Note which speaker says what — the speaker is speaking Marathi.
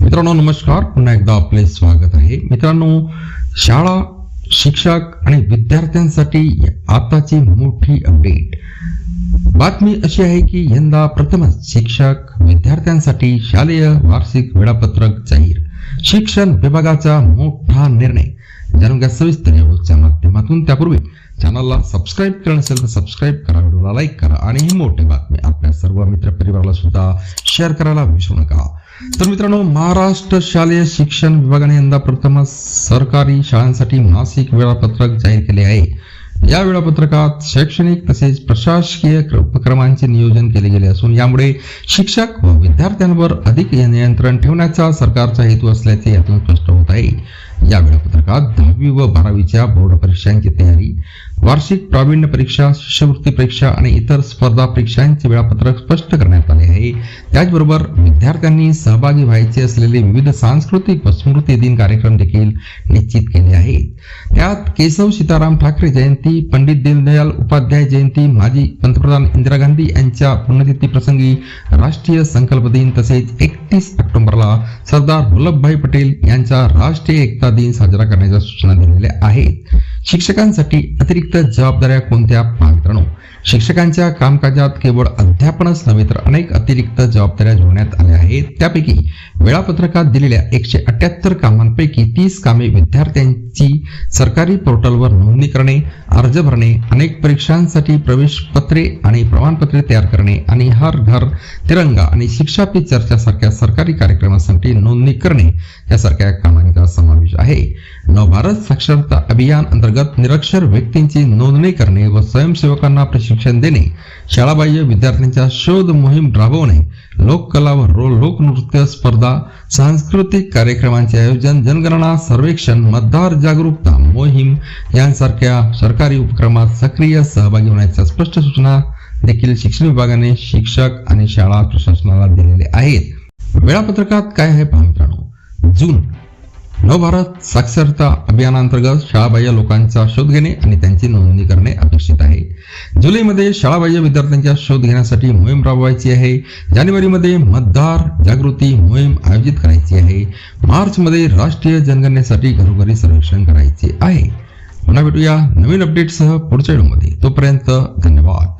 Speaker 1: मित्रांनो नमस्कार. पुन्हा एकदा आपले स्वागत आहे. मित्रांनो शाळा शिक्षक आणि विद्यार्थ्यांसाठी आताची मोठी अपडेट बातमी अशी आहे की यंदा प्रथमच शिक्षक विद्यार्थ्यांसाठी शालेय वार्षिक वेळापत्रक जाहीर. शिक्षण विभागाचा मोठा निर्णय. जाणून घ्या सविस्तर या माध्यमातून. त्यापूर्वी चॅनलला सबस्क्राईब करणं असेल तर सबस्क्राईब करा व्हिडिओला लाईक करा आणि ही मोठी बातमी आपल्या सर्व मित्र परिवाराला सुद्धा शेअर करायला विसरू नका. तर मित्रांनो महाराष्ट्र शालेय शिक्षण विभागाने यंदा प्रथमच सरकारी शाळांसाठी मासिक वेळापत्रक जाहीर केले आहे. या वेळापत्रकात शैक्षणिक तसेच प्रशासकीय उपक्रमांचे नियोजन केले गेले असून यामुळे शिक्षक व विद्यार्थ्यांवर अधिक नियंत्रण ठेवण्याचा सरकारचा हेतू असल्याचे यातून स्पष्ट होत आहे. या वेळापत्रकात दहावी व बारावीच्या बोर्ड परीक्षांची तयारी वार्षिक प्रावीण्य परीक्षा शिष्यवृत्ती परीक्षा आणि इतर स्पर्धा परीक्षांचे वेळापत्रक स्पष्ट करण्यात आले आहे. त्याचबरोबर विद्यार्थ्यांनी सहभागी व्हायचे असलेले विविध सांस्कृतिक व स्मृती दिन कार्यक्रम देखील निश्चित केले आहेत. त्यात केशव सीताराम ठाकरे जयंती पंडित दीनदयाल उपाध्याय जयंती माजी पंतप्रधान इंदिरा गांधी यांच्या पुण्यतिथी प्रसंगी राष्ट्रीय संकल्प दिन तसेच एकतीस ऑक्टोबरला सरदार वल्लभभाई पटेल यांचा राष्ट्रीय एकता दिन साजरा करण्याच्या सूचना दिलेल्या आहेत. शिक्षकांसाठी अतिरिक्त जबाबदाऱ्या कोणत्या? मित्रांनो शिक्षकांच्या कामकाजात केवळ अध्यापनच नव्हे तर अनेक अतिरिक्त जबाबदाऱ्या जोडण्यात आल्या आहेत. त्यापैकी वेळापत्रकात दिलेल्या एकशे अठ्याहत्तर कामांपैकी तीस कामे विद्यार्थ्यांची सरकारी पोर्टलवर नोंदणी करणे अर्ज भरणे अनेक परीक्षांसाठी प्रवेश पत्रे आणि प्रमाणपत्रे तयार करणे आणि हर घर तिरंगा आणि शिक्षा पी चर्चा सारख्या सरकारी कार्यक्रमासाठी नोंदणी करणे यासारख्या कामांचा समावेश आहे. नवभारत साक्षरता अभियान अंतर्गत निरक्षर व्यक्तींची नोंदणी करणे व स्वयंसेवकांना प्रशिक्षण देणे शाळाबाह्य विद्यार्थ्यांच्या शोध मोहीम राबवणे लोककला व रो लोकनृत्य स्पर्धा सांस्कृतिक कार्यक्रमांचे आयोजन जनगणना सर्वेक्षण मतदार जागरूकता मोहीम यांसारख्या सरकारी उपक्रमात सक्रिय सहभागी होण्याच्या स्पष्ट सूचना देखील शिक्षण विभागाने शिक्षक आणि शाळा प्रशासनाला दिलेले आहेत. वेळापत्रकात काय आहे पहा मित्रांनो? जून नवभारत साक्षरता अभियानांतर्गत शाळाबाह्य लोकांचा शोध घेणे आणि त्यांची नोंदणी करणे अपेक्षित आहे. जुलैमध्ये शाळाबाह्य विद्यार्थ्यांचा शोध घेण्यासाठी मोहीम राबवायची आहे. जानेवारीमध्ये मतदार जागृती मोहीम आयोजित करायची आहे. मार्चमध्ये राष्ट्रीय जनगणनेसाठी घरोघरी सर्वेक्षण करायचे आहे. पुन्हा भेटूया नवीन अपडेटसह पुढच्या व्हिडिओमध्ये. तोपर्यंत धन्यवाद.